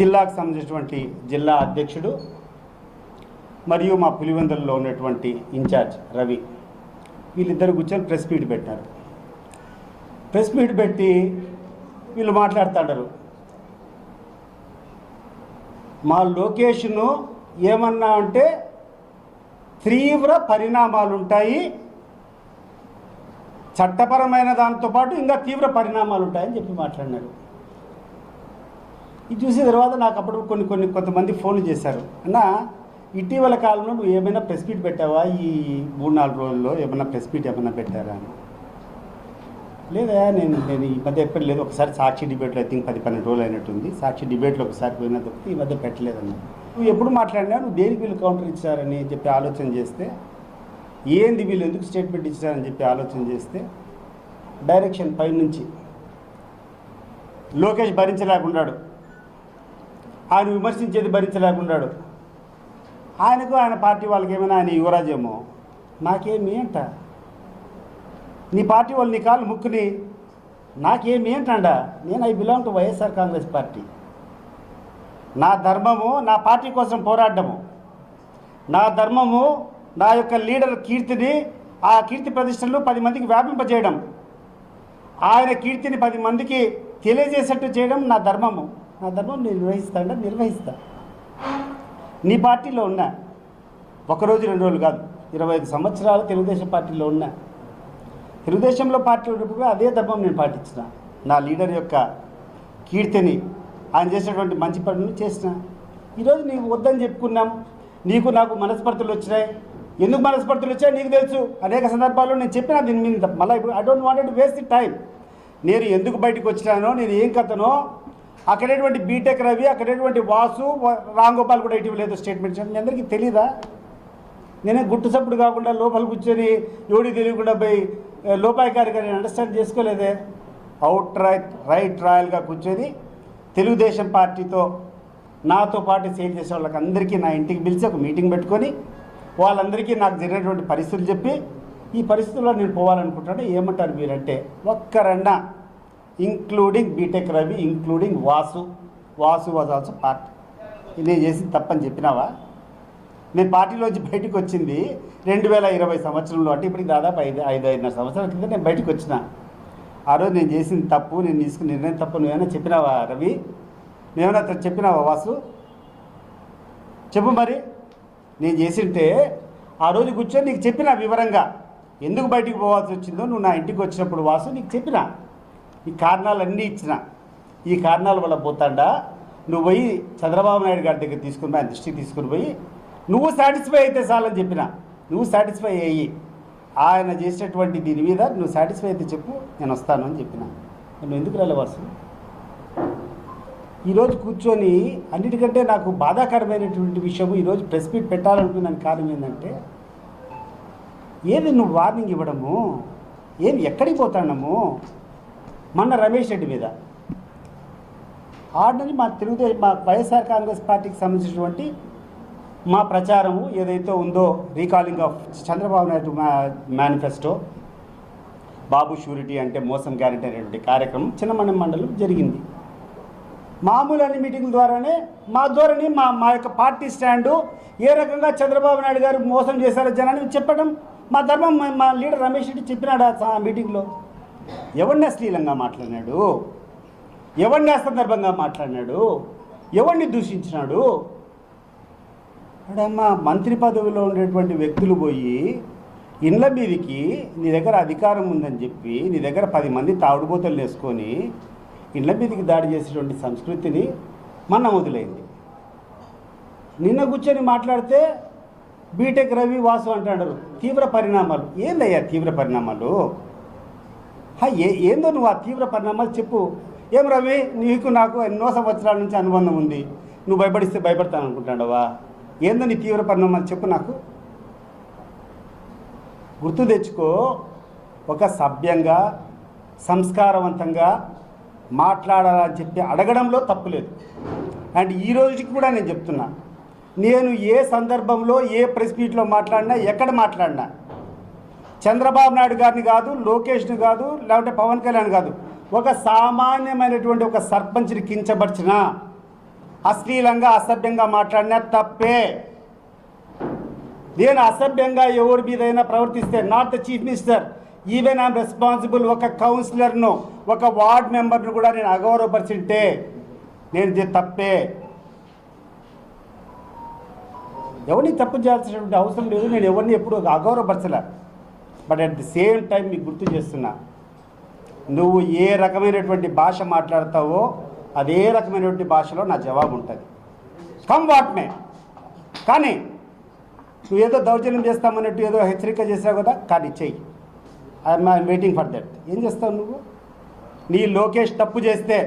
జిల్లాకు సంబంధించినటువంటి జిల్లా అధ్యక్షుడు మరియు మా పులివెందులలో ఉన్నటువంటి ఇన్ఛార్జ్ రవి. వీళ్ళిద్దరు కూర్చొని ప్రెస్ మీట్ పెట్టారు. ప్రెస్ మీట్ పెట్టి వీళ్ళు మాట్లాడుతుంటారు మా లొకేషను ఏమన్నా అంటే తీవ్ర పరిణామాలు ఉంటాయి చట్టపరమైన దాంతో పాటు ఇంకా తీవ్ర పరిణామాలు ఉంటాయని చెప్పి మాట్లాడినారు. ఇది చూసిన తర్వాత నాకు అప్పుడు కొన్ని కొన్ని కొంతమంది ఫోన్లు చేశారు. అన్న ఇటీవల కాలంలో నువ్వు ఏమైనా ప్రెస్ మీట్ పెట్టావా? ఈ మూడు నాలుగు రోజుల్లో ఏమైనా ప్రెస్ మీట్ ఏమైనా పెట్టారా? అని. లేదా నేను నేను ఈ మధ్య ఎక్కడ లేదు. ఒకసారి సాక్షి డిబేట్లో ఐ థింక్ పది పన్నెండు రోజులు అయినట్టుంది. సాక్షి డిబేట్లో ఒకసారి పోయినా తప్పితే ఈ మధ్య పెట్టలేదన్న. నువ్వు ఎప్పుడు మాట్లాడినా నువ్వు దేనికి వీళ్ళు కౌంటర్ ఇచ్చారని చెప్పి ఆలోచన చేస్తే ఏంది వీళ్ళు ఎందుకు స్టేట్మెంట్ ఇచ్చారని చెప్పి ఆలోచన చేస్తే డైరెక్షన్ పైనుంచి లోకేష్ భరించలేకున్నాడు ఆయన విమర్శించేది భరించలేకున్నాడు. ఆయనకు ఆయన పార్టీ వాళ్ళకి ఏమైనా ఆయన యువరాజేమో? నాకేమి ఏంట నీ పార్టీ వాళ్ళు నీ కాళ్ళు ముక్కుని నాకేమి ఏంటండ నేను I belong to YSR Congress party. నా ధర్మము నా పార్టీ కోసం పోరాడము నా ధర్మము నా యొక్క లీడర్ కీర్తిని ఆ కీర్తి ప్రతిష్టలు పది మందికి వ్యాపింపజేయడం. ఆయన కీర్తిని పది మందికి తెలియజేసేట్టు చేయడం నా ధర్మము. నా ధర్మం నేను నిర్వహిస్తాను నిర్వహిస్తా. నీ పార్టీలో ఉన్నా ఒకరోజు రెండు రోజులు కాదు ఇరవై ఐదు సంవత్సరాలు తెలుగుదేశం పార్టీలో ఉన్నా తెలుగుదేశంలో పార్టీ ఉన్నప్పుడు అదే ధర్మం నేను పాటించిన. నా లీడర్ యొక్క కీర్తిని ఆయన చేసినటువంటి మంచి పనులు చేసిన. ఈరోజు నీకు వద్దని చెప్పుకున్నాం. నీకు నాకు మనస్పర్ధలు వచ్చినాయి. ఎందుకు మనస్పర్ధలు వచ్చాయో? నీకు తెలుసు. అనేక సందర్భాల్లో నేను చెప్పిన దీని మీద. మళ్ళీ ఇప్పుడు I don't wanted waste the time నేను ఎందుకు బయటకు వచ్చినానో నేను ఏం కథనో అక్కడేటువంటి బీటెక్ రవి అక్కడేటువంటి వాసు రాంగోపాల్ రామ్ గోపాల్ కూడా ఇటీవల ఏదో స్టేట్మెంట్ మీ అందరికీ తెలీదా? నేనే గుట్టు సప్పుడు కాకుండా లోపల కూర్చొని ఎవడి తెలియకుండా పోయి ఏ, లోపాయికారి అండర్స్టాండ్ చేసుకోలేదే. అవుట్ రైట్ రైట్ రాయల్గా కూర్చొని తెలుగుదేశం పార్టీతో నాతో పాటు సేల్ చేసే వాళ్ళకి అందరికీ నా ఇంటికి పిలిచి ఒక మీటింగ్ పెట్టుకొని వాళ్ళందరికీ నాకు జరిగినటువంటి పరిస్థితులు చెప్పి ఈ పరిస్థితుల్లో నేను పోవాలనుకుంటున్నాను. ఏమంటారు మీరంటే ఒక్కరన్నా including BTech Ravi including Vasu Vasu was also part నేను చేసింది తప్పని చెప్పినావా? నేను పార్టీలోంచి బయటకు వచ్చింది రెండు వేల ఇరవై సంవత్సరంలో. అంటే ఇప్పటికి దాదాపు ఐదు ఐదు ఐదున్నర సంవత్సరాల కింద నేను బయటకు వచ్చిన. ఆ రోజు నేను చేసింది తప్పు నేను తీసుకున్న నిర్ణయం తప్పు నువ్వేమైనా చెప్పినావా రవి? నువ్వేమైనా అతను చెప్పినావా వాసు? చెప్పు మరి. నేను చేసింటే ఆ రోజు కూర్చొని నీకు చెప్పిన వివరంగా. ఎందుకు బయటికి పోవాల్సి వచ్చిందో నువ్వు నా ఇంటికి వచ్చినప్పుడు వాసు నీకు చెప్పిన. ఈ కారణాలన్నీ ఇచ్చిన ఈ కారణాల వల్ల పోతాడా? నువ్వు పోయి చంద్రబాబు నాయుడు గారి దగ్గర తీసుకుని ఆయన దృష్టికి తీసుకుని పోయి నువ్వు సాటిస్ఫై అయితే చాలని చెప్పిన. నువ్వు సాటిస్ఫై అయ్యి ఆయన చేసినటువంటి దీని మీద నువ్వు సాటిస్ఫై అయితే చెప్పు నేను వస్తాను అని చెప్పిన. నువ్వు ఎందుకు రాలేవాసు ఈరోజు కూర్చొని అన్నిటికంటే నాకు బాధాకరమైనటువంటి విషయం ఈరోజు ప్రెస్ మీట్ పెట్టాలనుకున్నాను కారణం ఏంటంటే ఏది నువ్వు వార్నింగ్ ఇవ్వడము? ఏది ఎక్కడికి పోతాడము? మొన్న రమేష్ రెడ్డి మీద. ఆర్డినరీ మా తెలుగుదేశం మా వైఎస్ఆర్ కాంగ్రెస్ పార్టీకి సంబంధించినటువంటి మా ప్రచారము ఏదైతే ఉందో recalling of Chandrababu Naidu manifesto Babu surety అంటే మోసం గ్యారెంటీ అనేటువంటి కార్యక్రమం చిన్నమణం మండలం జరిగింది. మామూలు అన్ని మీటింగ్ ద్వారానే మా ధోరణి మా మా యొక్క పార్టీ స్టాండు ఏ రకంగా చంద్రబాబు నాయుడు గారు మోసం చేశారో జనాన్ని చెప్పడం మా ధర్మం మా- లీడర్ రమేష్ రెడ్డి చెప్పినాడు ఆ మీటింగ్లో. ఎవరిని అశ్లీలంగా మాట్లాడినాడు? ఎవరిని అసందర్భంగా మాట్లాడినాడు? ఎవరిని దూషించినాడు? అడమ్మా మంత్రి పదవిలో ఉండేటువంటి వ్యక్తులు పోయి ఇండ్ల మీదికి నీ దగ్గర అధికారం ఉందని చెప్పి నీ దగ్గర పది మంది తాగుడుబోతలు వేసుకొని ఇండ్ల మీదికి దాడి చేసేటువంటి సంస్కృతిని మన వదిలేంది నిన్న కూర్చొని మాట్లాడితే బీటెక్ రవి వాసు అంటాడు తీవ్ర పరిణామాలు. ఏందయ్యా తీవ్ర పరిణామాలు? ఏ ఏందో నువ్వు ఆ తీవ్ర పరిణామాలు చెప్పు. ఏం రవి నీకు నాకు ఎన్నో సంవత్సరాల నుంచి అనుబంధం ఉంది. నువ్వు భయపడిస్తే భయపడతాను అనుకుంటాడవా ఏందో నీ తీవ్ర పరిణామాలు చెప్పు నాకు. గుర్తు తెచ్చుకో ఒక సభ్యంగా సంస్కారవంతంగా మాట్లాడాలని చెప్పి అడగడంలో తప్పులేదు అండ్ ఈ రోజుకి కూడా నేను చెప్తున్నా. నేను ఏ సందర్భంలో ఏ ప్రెస్ మీట్లో మాట్లాడినా ఎక్కడ మాట్లాడినా చంద్రబాబు నాయుడు గారిని కాదు లోకేష్ని కాదు లేకుంటే పవన్ కళ్యాణ్ కాదు. ఒక సామాన్యమైనటువంటి ఒక సర్పంచ్ని కించపరిచిన అశ్లీలంగా అసభ్యంగా మాట్లాడినా తప్పే. నేను అసభ్యంగా ఎవరి మీదైనా ప్రవర్తిస్తే not the chief minister even I'm responsible ఒక కౌన్సిలర్ను ఒక వార్డ్ మెంబర్ను కూడా నేను అగౌరవపరిచింటే నేను ఇది తప్పే. ఎవరిని తప్పు చేయాల్సినటువంటి అవసరం లేదు నేను ఎవరిని ఎప్పుడు అగౌరవపరచలే. But at the same time మీకు గుర్తు చేస్తున్నా. నువ్వు ఏ రకమైనటువంటి భాష మాట్లాడతావో అదే రకమైనటువంటి భాషలో నా జవాబు ఉంటుంది. కమ్ వాట్ మే కానీ నువ్వు ఏదో దౌర్జన్యం చేస్తామన్నట్టు ఏదో హెచ్చరిక చేసావు కదా కానీ చెయ్యి. I'm I'm waiting for that ఏం చేస్తావు నువ్వు? నీ లోకేష్ తప్పు చేస్తే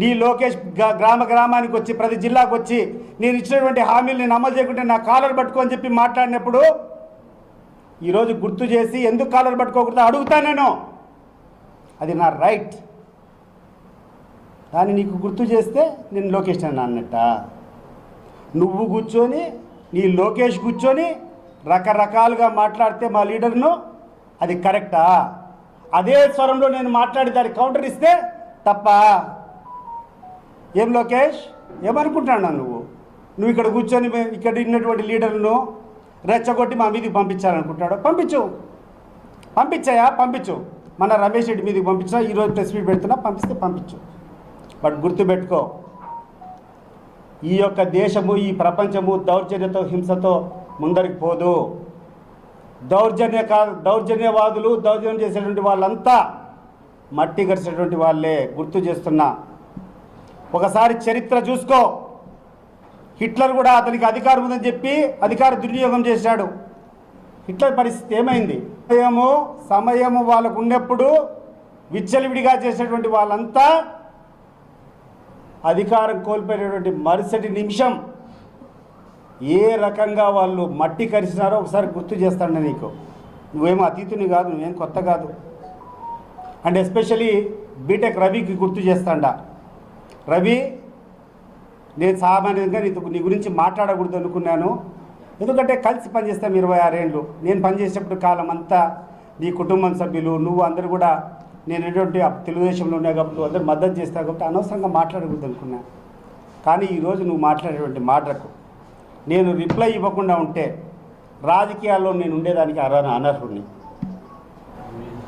నీ లోకేష్ గ్రామ గ్రామానికి వచ్చి ప్రతి జిల్లాకు వచ్చి నేను ఇచ్చినటువంటి హామీలు నేను అమలు చేయకుంటే నా కాలర్ పట్టుకొని చెప్పి మాట్లాడినప్పుడు ఈరోజు గుర్తు చేసి ఎందుకు కాలర్ పట్టుకోకూడదు? అడుగుతా నేను. అది నా రైట్. దాన్ని నీకు గుర్తు చేస్తే నేను లోకేష్ అని అన్నట్ట. నువ్వు కూర్చొని నీ లోకేష్ కూర్చొని రకరకాలుగా మాట్లాడితే మా లీడర్ను అది కరెక్టా? అదే స్వరంలో నేను మాట్లాడి దానికి కౌంటర్ ఇస్తే తప్ప? ఏం లోకేష్? ఏమనుకుంటున్నావు నువ్వు? నువ్వు ఇక్కడ కూర్చొని ఇక్కడ ఉన్నటువంటి లీడర్ను రెచ్చగొట్టి మా మీదకి పంపించాలనుకుంటాడు పంపించు. పంపించాయా పంపించు. మన రమేష్ రెడ్డి మీదకి పంపించినా ఈరోజు ప్రెస్ మీట్ పెడుతున్నా పంపిస్తే పంపించు. బట్ గుర్తుపెట్టుకో ఈ యొక్క దేశము ఈ ప్రపంచము దౌర్జన్యతో హింసతో ముందరికి పోదు. దౌర్జన్య కా- దౌర్జన్యవాదులు దౌర్జన్యం చేసేటువంటి వాళ్ళంతా మట్టి గడిచేటువంటి వాళ్ళే. గుర్తు చేస్తున్నా. ఒకసారి చరిత్ర చూసుకో. హిట్లర్ కూడా అతనికి అధికారం ఉందని చెప్పి అధికార దుర్వినియోగం చేశాడు. హిట్లర్ పరిస్థితి ఏమైంది? సమయము సమయము వాళ్ళకు ఉన్నప్పుడు విచ్చలవిడిగా చేసేటువంటి వాళ్ళంతా అధికారం కోల్పోయినటువంటి మరుసటి నిమిషం ఏ రకంగా వాళ్ళు మట్టి కరిచినారో ఒకసారి గుర్తు చేస్తాను నీకు. నువ్వేమో అతీతుని కాదు నువ్వేం కొత్త కాదు. అండ్ ఎస్పెషలీ బీటెక్ రవికి గుర్తు చేస్తాడా. రవి నేను సామాన్యంగా నీతో నీ గురించి మాట్లాడకూడదు అనుకున్నాను. ఎందుకంటే కలిసి పనిచేస్తాం ఇరవై ఆరేళ్ళు నేను పనిచేసేప్పుడు కాలం అంతా నీ కుటుంబం సభ్యులు నువ్వు అందరు కూడా నేను ఎటువంటి తెలుగుదేశంలో ఉన్నా కాబట్టి నువ్వు మద్దతు చేస్తావు కాబట్టి అనవసరంగా మాట్లాడకూడదు అనుకున్నా. కానీ ఈరోజు నువ్వు మాట్లాడేటువంటి మాటలకు నేను రిప్లై ఇవ్వకుండా ఉంటే రాజకీయాల్లో నేను ఉండేదానికి అర్హ అనర్హుడిని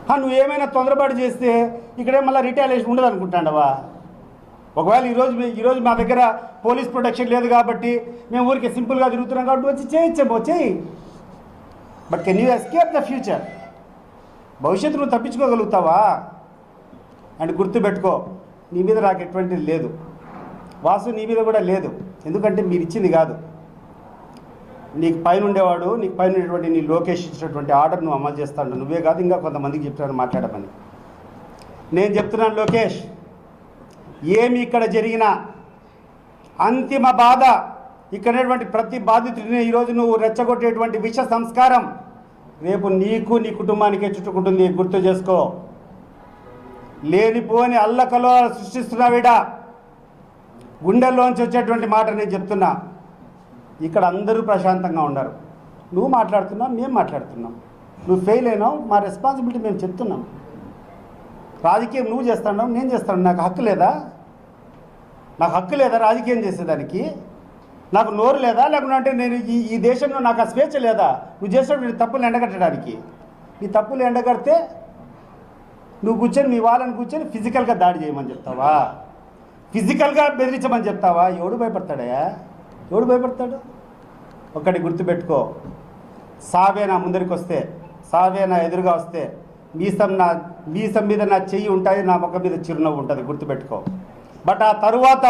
ఆ, నువ్వు ఏమైనా తొందరపాటు చేస్తే ఇక్కడే మళ్ళీ రిటాలియేషన్ ఉండదు అనుకుంటాండవా ఒకవేళ ఈరోజు ఈరోజు మా దగ్గర పోలీస్ ప్రొటెక్షన్ లేదు కాబట్టి మేము ఊరికి సింపుల్గా తిరుగుతున్నాం కాబట్టి వచ్చి చేయొచ్చేమో చేయి. But can you escape the future భవిష్యత్తు నువ్వు తప్పించుకోగలుగుతావా? అండ్ గుర్తుపెట్టుకో నీ మీద నాకు ఎటువంటిది లేదు. వాసు నీ మీద కూడా లేదు. ఎందుకంటే మీరు ఇచ్చింది కాదు. నీకు పైన ఉండేవాడు నీకు పైన ఉండేటువంటి నీ లోకేష్ ఇచ్చినటువంటి ఆర్డర్ నువ్వు అమలు చేస్తాడు నువ్వే కాదు ఇంకా కొంతమందికి చెప్తాను మాట్లాడమని. నేను చెప్తున్నాను లోకేష్ ఏమి ఇక్కడ జరిగినా అంతిమ బాధ ఇక్కడటువంటి ప్రతి బాధితుడిని ఈరోజు నువ్వు రెచ్చగొట్టేటువంటి విష సంస్కారం రేపు నీకు నీ కుటుంబానికే చుట్టుకుంటుంది. గుర్తు చేసుకో. లేనిపోని అల్లకలో సృష్టిస్తున్నావిడా. గుండెల్లోంచి వచ్చేటువంటి మాట నేను చెప్తున్నా. ఇక్కడ అందరూ ప్రశాంతంగా ఉన్నారు నువ్వు మాట్లాడుతున్నావు మేము మాట్లాడుతున్నాం. నువ్వు ఫెయిల్ అయినావు మా రెస్పాన్సిబిలిటీ మేము చెప్తున్నాం. రాజకీయం నువ్వు చేస్తున్నావు నేను చేస్తాను నాకు హక్కు లేదా? నాకు హక్కు లేదా రాజకీయం చేసేదానికి? నాకు నోరు లేదా? లేకుంటే అంటే నేను ఈ ఈ దేశంలో నాకు ఆ స్వేచ్ఛ లేదా? నువ్వు చేసినటువంటి తప్పులు ఎండగట్టడానికి. నీ తప్పులు ఎండగడితే నువ్వు కూర్చొని మీ వాళ్ళని కూర్చొని ఫిజికల్గా దాడి చేయమని చెప్తావా? ఫిజికల్గా బెదిరించమని చెప్తావా? ఎవడు భయపడతాడయా ఎవడు భయపడతాడు? ఒక్కటి గుర్తుపెట్టుకో. సావే నా ముందరికి వస్తే సావేనా ఎదురుగా వస్తే మీసం నా మీసం మీద నా చెయ్యి ఉంటుంది నా ముఖం మీద చిరునవ్వు ఉంటుంది గుర్తుపెట్టుకో. బట్ ఆ తరువాత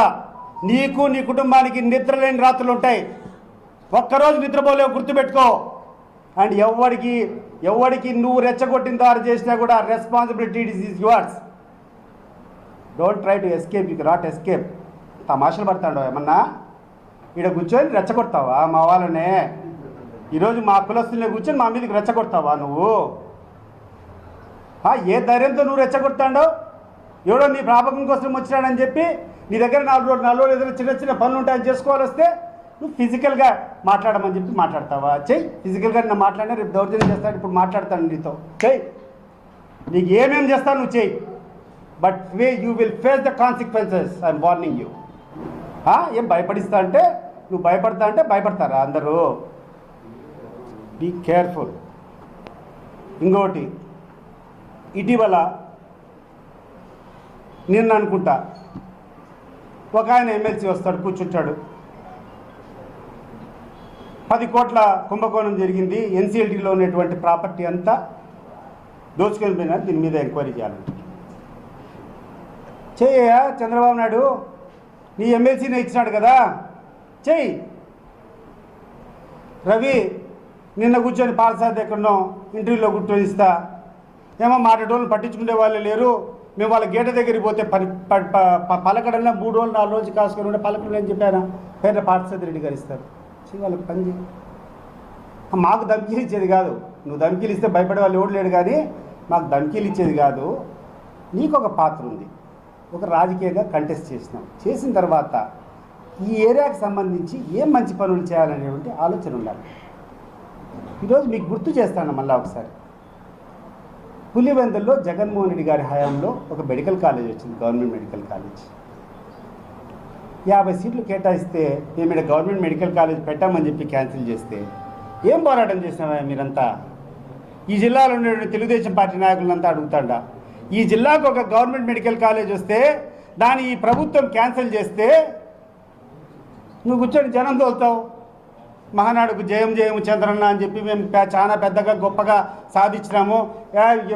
నీకు నీ కుటుంబానికి నిద్ర లేని రాత్రులు ఉంటాయి. ఒక్కరోజు నిద్రపోలేవు గుర్తుపెట్టుకో. అండ్ ఎవరికి ఎవరికి నువ్వు రెచ్చగొట్టిన దారి చేసినా కూడా responsibility is yours don't try to escape you not escape తమాషలు పడతాడు ఏమన్నా? ఈడ కూర్చొని రెచ్చగొడతావా మా వాళ్ళనే? ఈరోజు మా పిల్లస్తున్న కూర్చొని మా మీదకి రెచ్చగొడతావా నువ్వు? ఏ ధైర్యంతో నువ్వు రెచ్చగొడతాడో? ఎవడో నీ ప్రాపకం కోసం వచ్చినాడని చెప్పి నీ దగ్గర నాలుగు రోజులు నాలుగు రోజులు ఏదైనా చిన్న చిన్న పనులు ఉంటాయని చేసుకోవాలి వస్తే నువ్వు ఫిజికల్గా మాట్లాడమని చెప్పి మాట్లాడతావా? చెయ్యి ఫిజికల్గా నేను మాట్లాడినా రేపు దౌర్జన్యం చేస్తాను ఇప్పుడు మాట్లాడతాను నీతో. చెయ్యి నీకు ఏమేం చేస్తాను నువ్వు చెయ్యి but way you will face the consequences I'm warning you ఏం భయపడిస్తా అంటే నువ్వు భయపడతా అంటే భయపడతారా అందరూ? బీ కేర్ఫుల్ ఇంకోటి ఇటీవల నిన్న అనుకుంటా. ఒక ఆయన ఎమ్మెల్సీ వస్తాడు కూర్చుంటాడు. పది కోట్ల కుంభకోణం జరిగింది. ఎన్సీఎల్టీలో ఉన్నటువంటి ప్రాపర్టీ అంతా దోచుకొని పోయినా దీని మీద ఎంక్వైరీ చేయాలంట చేయ చంద్రబాబు నాయుడు నీ ఎమ్మెల్సీనే ఇచ్చినాడు కదా. చెయ్యి. రవి నిన్న కూర్చొని పాలసాద్ ఎక్కడో ఇంటర్వ్యూలో కూర్చొని ఇస్తా ఏమో మాట్లాడోళ్ళు పట్టించుకునే వాళ్ళు లేరు. మేము వాళ్ళ గేట దగ్గరికి పోతే పని ప- ప- మూడు రోజులు నాలుగు రోజులు కాసుకొని ఉంటే పలకడం అని చెప్పాను పేరు పార్థసాద్ రెడ్డి గారు ఇస్తారు. వాళ్ళకి పని మాకు ధమ్కీలు ఇచ్చేది కాదు. నువ్వు ధమ్కీలు ఇస్తే భయపడే వాళ్ళు ఎవడు లేడు కానీ మాకు ధమ్కీలు ఇచ్చేది కాదు. నీకు ఒక పాత్ర ఉంది. ఒక రాజకీయంగా కంటెస్ట్ చేసినాం. చేసిన తర్వాత ఈ ఏరియాకి సంబంధించి ఏం మంచి పనులు చేయాలనేటువంటి ఆలోచన ఉండాలి. ఈరోజు మీకు గుర్తు చేస్తాను మళ్ళీ ఒకసారి. పులివెందుల్లో జగన్మోహన్ రెడ్డి గారి హయాంలో ఒక మెడికల్ కాలేజ్ వచ్చింది గవర్నమెంట్ మెడికల్ కాలేజ్. యాభై సీట్లు కేటాయిస్తే మేము ఇక్కడ గవర్నమెంట్ మెడికల్ కాలేజ్ పెట్టామని చెప్పి క్యాన్సిల్ చేస్తే ఏం పోరాటం చేసినావా మీరంతా? ఈ జిల్లాలో ఉండే తెలుగుదేశం పార్టీ నాయకులంతా అడుగుతాడా ఈ జిల్లాకు ఒక గవర్నమెంట్ మెడికల్ కాలేజ్ వస్తే దాన్ని ఈ ప్రభుత్వం క్యాన్సిల్ చేస్తే నువ్వు కూర్చొని జనం తోలుతావు. మహానాడుకు జయం జయం చంద్రన్న అని చెప్పి మేము చాలా పెద్దగా గొప్పగా సాధించినాము.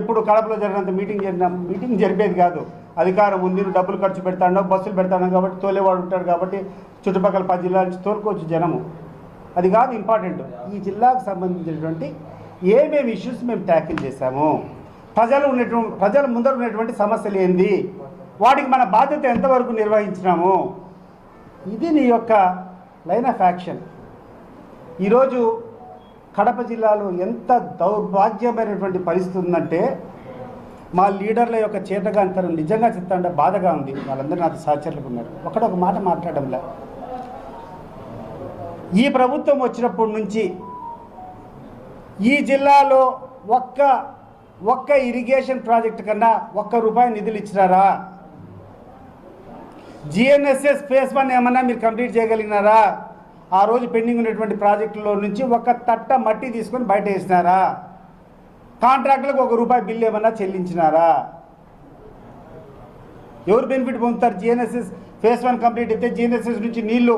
ఎప్పుడు కడపలో జరిగినంత మీటింగ్ జరిగినాం మీటింగ్ జరిపేది కాదు. అధికారం ఉంది డబ్బులు ఖర్చు పెడతాడో బస్సులు పెడతాను కాబట్టి తోలేవాడు ఉంటాడు కాబట్టి చుట్టుపక్కల పది జిల్లాల నుంచి తోలుకోవచ్చు జనము. అది కాదు ఇంపార్టెంట్. ఈ జిల్లాకు సంబంధించినటువంటి ఏమేమి ఇష్యూస్ మేము ట్యాకిల్ చేశాము. ప్రజలు ఉన్నటువంటి ప్రజల ముందర ఉన్నటువంటి సమస్యలు ఏంది? వాటికి మన బాధ్యత ఎంతవరకు నిర్వహించినాము? ఇది నీ యొక్క లైన్ ఆఫ్ యాక్షన్. ఈరోజు కడప జిల్లాలో ఎంత దౌర్భాగ్యమైనటువంటి పరిస్థితి ఉందంటే మా లీడర్ల యొక్క చేతగాంతరం నిజంగా చెప్తాంటే బాధగా ఉంది. వాళ్ళందరూ నాతో సహచరులకు ఉన్నారు. ఒకడొక మాట మాట్లాడంలే ఈ ప్రభుత్వం వచ్చినప్పటి నుంచి ఈ జిల్లాలో ఒక్క ఒక్క ఇరిగేషన్ ప్రాజెక్ట్ కన్నా ఒక్క రూపాయి నిధులు ఇచ్చినారా? జిఎన్ఎస్ఎస్ ఫేస్ వన్ ఏమన్నా మీరు కంప్లీట్ చేయగలిగినారా? ఆ రోజు పెండింగ్ ఉన్నటువంటి ప్రాజెక్టులో నుంచి ఒక తట్ట మట్టి తీసుకొని బయట వేసినారా? కాంట్రాక్టులకు ఒక రూపాయి బిల్లు ఏమన్నా చెల్లించినారా? ఎవరు బెనిఫిట్ పొందుతారు? జిఎన్ఎస్ఎస్ ఫేస్ వన్ కంప్లీట్ అయితే జిఎన్ఎస్ఎస్ నుంచి నీళ్ళు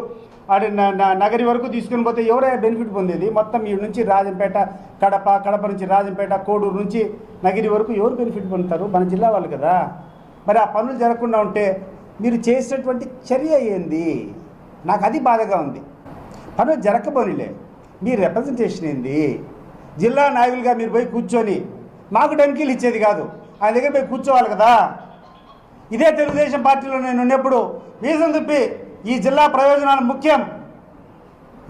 అటు నగరి వరకు తీసుకుని పోతే ఎవరైనా బెనిఫిట్ పొందేది? మొత్తం ఈ నుంచి రాజంపేట కడప కడప నుంచి రాజంపేట కోడూరు నుంచి నగిరి వరకు ఎవరు బెనిఫిట్ పొందుతారు? మన జిల్లా వాళ్ళు కదా. మరి ఆ పనులు జరగకుండా ఉంటే మీరు చేసినటువంటి చర్య ఏంది? నాకు అది బాధగా ఉంది. పనులు జరగబోనిలే మీ రిప్రజెంటేషన్ ఏంది? జిల్లా నాయకులుగా మీరు పోయి కూర్చొని మాకు డమ్కీలు ఇచ్చేది కాదు. ఆయన దగ్గర పోయి కూర్చోవాలి కదా. ఇదే తెలుగుదేశం పార్టీలో నేను ఉన్నప్పుడు వీసం తిప్పి ఈ జిల్లా ప్రయోజనాలు ముఖ్యం.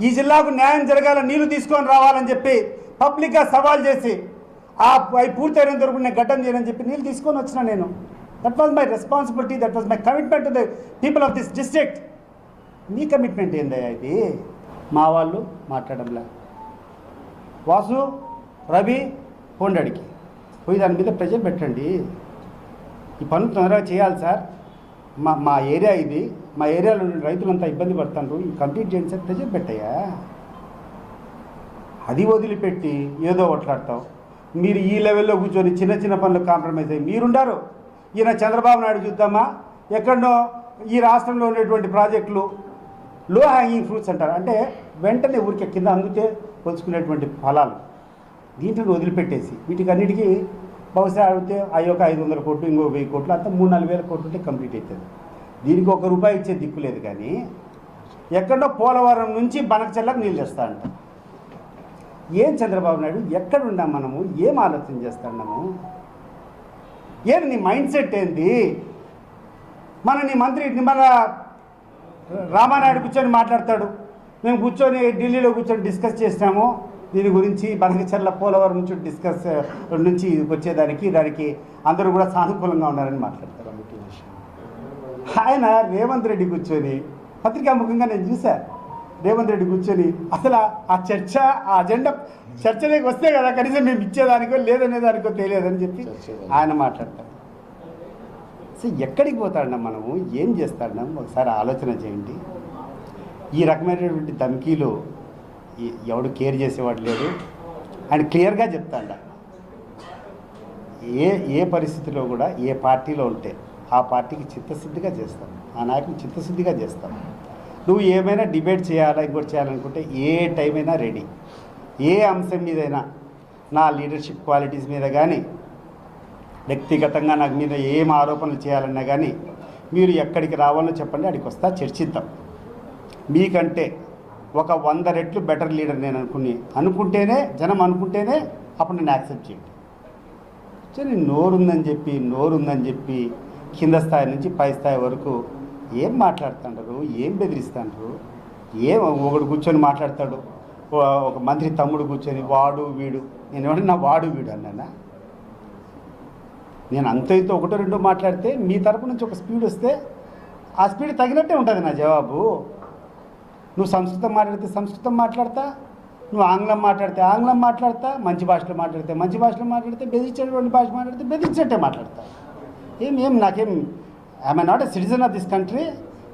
ఈ జిల్లాకు న్యాయం జరగాల నీళ్ళు తీసుకొని రావాలని చెప్పి పబ్లిక్గా సవాల్ చేసి ఆ అవి పూర్తయినంత వరకు నేను గడ్డం చేయనని చెప్పి నీళ్ళు తీసుకొని వచ్చిన నేను. That was my responsibility that was my commitment to the people of this district నీ కమిట్మెంట్ ఏందయ్యా ఇది? మా వాళ్ళు మాట్లాడంలా వాసు రవి పోండడికి పోయి దాని మీద ప్రెజర్ పెట్టండి. ఈ పనులు తొందరగా చేయాలి సార్. మా మా ఏరియా ఇది. మా ఏరియాలో రైతులంతా ఇబ్బంది పడుతున్నారు ఈ కంప్లీట్ చేయండి సార్ ప్రెజర్ పెట్టయ్యా. అది వదిలిపెట్టి ఏదో కొట్లాడతావు మీరు ఈ లెవెల్లో కూర్చొని చిన్న చిన్న పనులు కాంప్రమైజ్ అయ్యి మీరుండారు. ఈయన చంద్రబాబు నాయుడు చూద్దామా? ఎక్కడో ఈ రాష్ట్రంలో ఉన్నటువంటి ప్రాజెక్టులు లో హ్యాంగింగ్ ఫ్రూట్స్ అంటారు. అంటే వెంటనే ఊరికే కింద అందుతే పొలుచుకునేటువంటి ఫలాలు. దీంట్లో వదిలిపెట్టేసి వీటికి అన్నిటికీ బహుశా అడిగితే ఆ యొక్క ఐదు వందల కోట్లు ఇంకో వెయ్యి కోట్లు అంతా మూడు నాలుగు వేల కోట్లు ఉంటే కంప్లీట్ అవుతుంది దీనికి ఒక రూపాయి ఇచ్చే దిక్కు లేదు కానీ ఎక్కడో పోలవరం నుంచి బనకచెల్లకు నీళ్ళు తెస్తా అంట. ఏం చంద్రబాబు నాయుడు? ఎక్కడ ఉన్నాం మనము? ఏం ఆలోచన చేస్తున్నాము ఏం నీ మైండ్ సెట్ ఏంటి మన నీ మంత్రి మన రామానాయుడు కూర్చొని మాట్లాడతాడు. మేము కూర్చొని ఢిల్లీలో కూర్చొని డిస్కస్ చేసినాము. దీని గురించి బనకచర్ల పోలవరం నుంచి డిస్కస్ నుంచి వచ్చేదానికి దానికి అందరూ కూడా సానుకూలంగా ఉన్నారని మాట్లాడతారు. ఆయన రేవంత్ రెడ్డి కూర్చొని పత్రికాముఖంగా నేను చూసా రేవంత్ రెడ్డి కూర్చొని అసలు ఆ- చర్చ ఆ అజెండా చర్చలోకి వస్తే కదా కనీసం మేము ఇచ్చేదానికో లేదనే దానికో తెలియదని చెప్పి ఆయన మాట్లాడతారు. సో ఎక్కడికి పోతాడన్నా మనము ఏం చేస్తాడన్నా ఒకసారి ఆలోచన చేయండి. ఈ రకమైనటువంటి ధమ్కీలు ఎవడు కేర్ చేసేవాడు లేడు. అండ్ క్లియర్గా చెప్తాండ. ఏ ఏ పరిస్థితిలో కూడా ఏ పార్టీలో ఉంటే ఆ పార్టీకి చిత్తశుద్ధిగా చేస్తాం. ఆ నాయకుని చిత్తశుద్ధిగా చేస్తాం. నువ్వు ఏమైనా డిబేట్ చేయాలా ఇంకోటి చేయాలనుకుంటే ఏ టైం అయినా రెడీ. ఏ అంశం మీదైనా నా లీడర్షిప్ క్వాలిటీస్ మీద కానీ వ్యక్తిగతంగా నాకు మీద ఏం ఆరోపణలు చేయాలన్నా కానీ మీరు ఎక్కడికి రావాలో చెప్పండి అడికి వస్తా చర్చిద్దాం. మీకంటే ఒక వంద రెట్లు బెటర్ లీడర్ నేను అనుకుని అనుకుంటేనే జనం అనుకుంటేనే అప్పుడు నేను యాక్సెప్ట్ చేయండి సరే నోరుందని చెప్పి నోరుందని చెప్పి కింద స్థాయి నుంచి పై స్థాయి వరకు ఏం మాట్లాడుతుంటారు ఏం బెదిరిస్తుంటారు ఏం ఒకడు కూర్చొని మాట్లాడతాడు ఒక మంత్రి తమ్ముడు కూర్చొని వాడు వీడు నేను ఎవడన్నా వాడు వీడు అన్నానా? నేను అంత ఇంత ఒకటో రెండో మాట్లాడితే మీ తరపు నుంచి ఒక స్పీడ్ వస్తే ఆ స్పీడ్ తగినట్టే ఉంటుంది నా జవాబు. నువ్వు సంస్కృతం మాట్లాడితే సంస్కృతం మాట్లాడతా నువ్వు ఆంగ్లం మాట్లాడితే ఆంగ్లం మాట్లాడతా మంచి భాషలో మాట్లాడితే మంచి భాషలో మాట్లాడితే బెదిరించేటువంటి భాష మాట్లాడితే బెదిరించినట్టే మాట్లాడతా. ఏం ఏం నాకేం I'm not a citizen of this country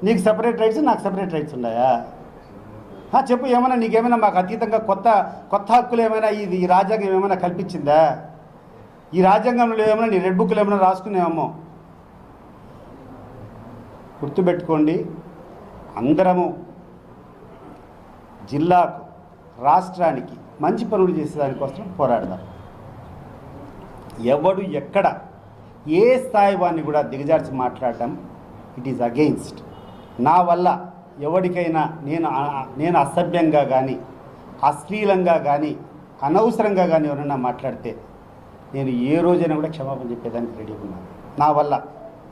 నీకు సపరేట్ రైట్స్ నాకు సపరేట్ రైట్స్ ఉన్నాయా? ఆ, చెప్పు ఏమైనా నీకేమైనా మాకు అతీతంగా కొత్త కొత్త హక్కులు ఏమైనా ఇది ఈ రాజ్యాంగం ఏమైనా కల్పించిందా? ఈ రాజ్యాంగంలో ఏమైనా నీ రెడ్ బుక్లు ఏమైనా రాసుకునేమో గుర్తుపెట్టుకోండి అందరము జిల్లాకు రాష్ట్రానికి మంచి పనులు చేసేదానికోసం పోరాడదాం. ఎవడు ఎక్కడ ఏ స్థాయి వాడిని కూడా దిగజార్చి మాట్లాడడం ఇట్ ఈజ్ అగెయిన్స్ట్ నా వల్ల ఎవరికైనా నేను నేను అసభ్యంగా కానీ అశ్లీలంగా కానీ అనవసరంగా కానీ ఎవరైనా మాట్లాడితే నేను ఏ రోజైనా కూడా క్షమాపణ చెప్పేదానికి రెడీ ఉన్నాను. నా వల్ల.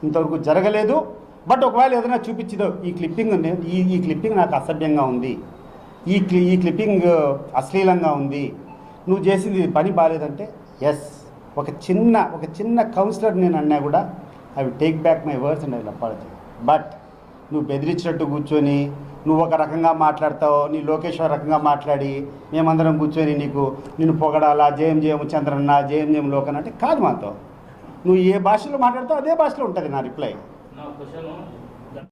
ఇంతవరకు జరగలేదు. బట్ ఒకవేళ ఏదైనా చూపించిందో ఈ క్లిప్పింగ్ ఈ ఈ క్లిప్పింగ్ నాకు అసభ్యంగా ఉంది. ఈ క్లి ఈ క్లిప్పింగ్ అశ్లీలంగా ఉంది. నువ్వు చేసింది పని బాగాలేదంటే ఎస్ ఒక చిన్న ఒక చిన్న కౌన్సిలర్ నేను అన్నా కూడా I will take back my words and I apology but నువ్వు బెదిరించినట్టు కూర్చొని నువ్వు ఒక రకంగా మాట్లాడతావు నీ లోకేశ్వర రకంగా మాట్లాడి మేమందరం కూర్చొని నీకు నిన్ను పొగడాలా జయం జయం చంద్రన్న జయం జయం లోకన్ అంటే కాదు మాతో. నువ్వు ఏ భాషలో మాట్లాడతావు అదే భాషలో ఉంటుంది నా రిప్లై.